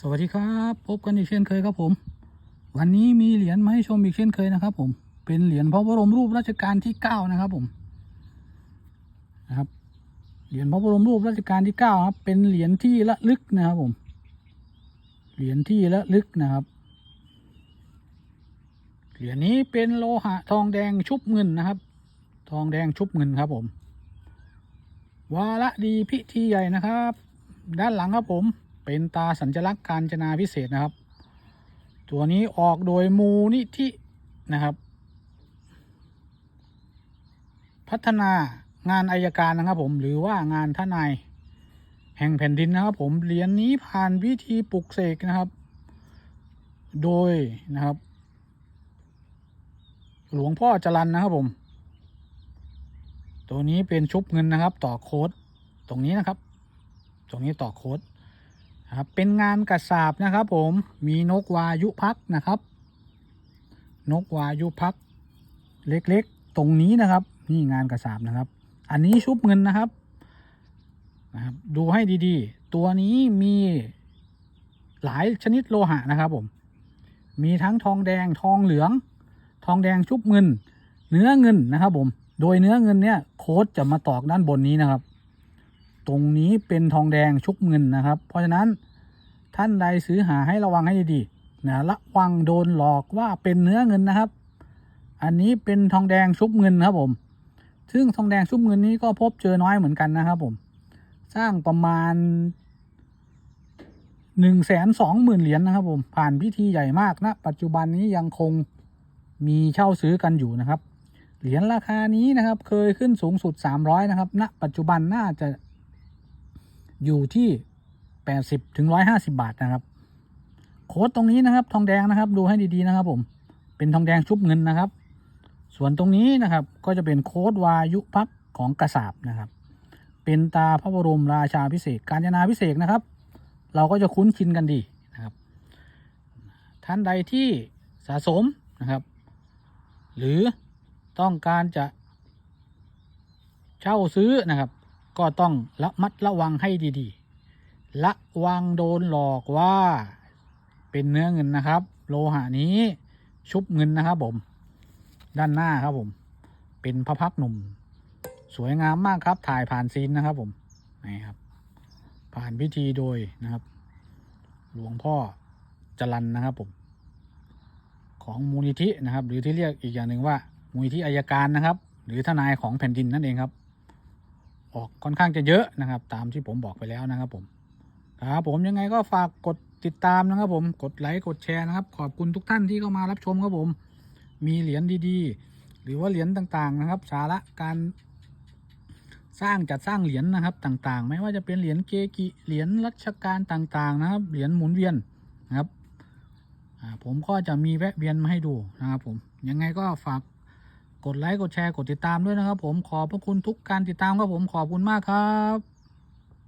สวัสดีครับพบกันอีกเช่นเคยครับผม วันนี้มีเหรียญมาให้ชมอีกเช่นเคยนะครับผมเป็นเหรียญพระบรมรูปรัชกาลที่เก้านะครับผมนะครับเหรียญพระบรมรูปรัชกาลที่เก้าครับเป็นเหรียญที่ระลึกนะครับผมเหรียญที่ระลึกนะครับเหรียญนี้เป็นโลหะทองแดงชุบเงินนะครับ ทองแดงชุบเงินครับผมวาระดีพิธีใหญ่นะครับ ด้านหลังครับผม เป็นตาสัญลักษณ์การจนาพิเศษนะครับ ตัวนี้ออกโดยมูนิธินะครับ พัฒนางานอายการนะครับผมหรือว่างานทนาย แห่งแผ่นดินนะครับ ผมเหรียญนนี้ผ่านวิธีปลุกเสกนะครับ โดยนะครับ หลวงพ่อจรันนะครับผม ตัวนี้เป็นชุบเงินนะครับ ต่อโค้ดตรงนี้นะครับ ตรงนี้ต่อโค้ด ครับเป็นงานกระสาบนะครับ ผมมีนกวายุพักนะครับ นกวายุพัก เล็กๆ ตรงนี้นะครับ นี่งานกระสาบนะครับ อันนี้ชุบเงินนะครับนะครับ ดูให้ดีๆ ตัวนี้มีหลายชนิดโลหะนะครับ ผม มีทั้งทองแดงทองเหลือง ทองแดงชุบเงิน เนื้อเงินนะครับ ผม โดยเนื้อเงินเนี่ยโค้ดจะมาตอกด้านบนนี้นะครับ ตรงนี้เป็นทองแดงชุบเงินนะครับ เพราะฉะนั้นท่านใดซื้อหาให้ระวังให้ดีๆนะระวังโดนหลอกว่าเป็นเนื้อเงินนะครับ อันนี้เป็นทองแดงชุบเงินครับผม ซึ่งทองแดงชุบเงินนี้ก็พบเจอน้อยเหมือนกันนะครับผม สร้างประมาณหนึ่งแสนสองหมื่นเหรียญนะครับผม ผ่านพิธีใหญ่มากนะ ปัจจุบันนี้ยังคงมีเช่าซื้อกันอยู่นะครับ เหรียญราคานี้นะครับ เคยขึ้นสูงสุด300นะครับณปัจจุบันน่าจะ อยู่ที่ 80ถึง150 บาทนะครับ โค้ดตรงนี้นะครับ ทองแดงนะครับ ดูให้ดีๆนะครับ ผม เป็นทองแดงชุบเงินนะครับ ส่วนตรงนี้นะครับ ก็จะเป็นโค้ดวายุพักของกระสาบนะครับ เป็นตาพระบรมราชาพิเศษการจนาพิเศษนะครับ เราก็จะคุ้นชินกันดีนะครับ ท่านใดที่สะสมนะครับ หรือต้องการจะเช่าซื้อนะครับ ก็ต้องระมัดระวังให้ดีๆ ระวังโดนหลอกว่าเป็นเนื้อเงินนะครับ โลหะนี้ชุบเงินนะครับผม ด้านหน้าครับผม เป็นพระพักหนุ่ม สวยงามมากครับ ถ่ายผ่านซีนนะครับผมนี่ครับ ผ่านพิธีโดยนะครับ หลวงพ่อจรันนะครับผม ของมูลนิธินะครับ หรือที่เรียกอีกอย่างหนึ่งว่ามูลนิธิอายการนะครับ หรือทนายของแผ่นดินนั่นเองครับ ออกค่อนข้างจะเยอะนะครับ ตามที่ผมบอกไปแล้วนะครับ ผมครับผมยังไงก็ฝากกดติดตามนะครับ ผมกดไลค์กดแชร์นะครับ ขอบคุณทุกท่านที่เข้ามารับชมครับผม มีเหรียญดีๆ หรือว่าเหรียญต่างๆนะครับ สาระการสร้างจัดสร้างเหรียญนะครับต่างๆ ไม่ว่าจะเป็นเหรียญเกกิเหรียญรัชกาลต่างๆ นะครับ เหรียญหมุนเวียนนะครับผมก็จะมีแวะเวียนมาให้ดูนะครับ ผมยังไงก็ฝาก กดไลค์กดแชร์กดติดตามด้วยนะครับ ผมขอบพระคุณทุกการติดตามครับผมขอบคุณมากครับ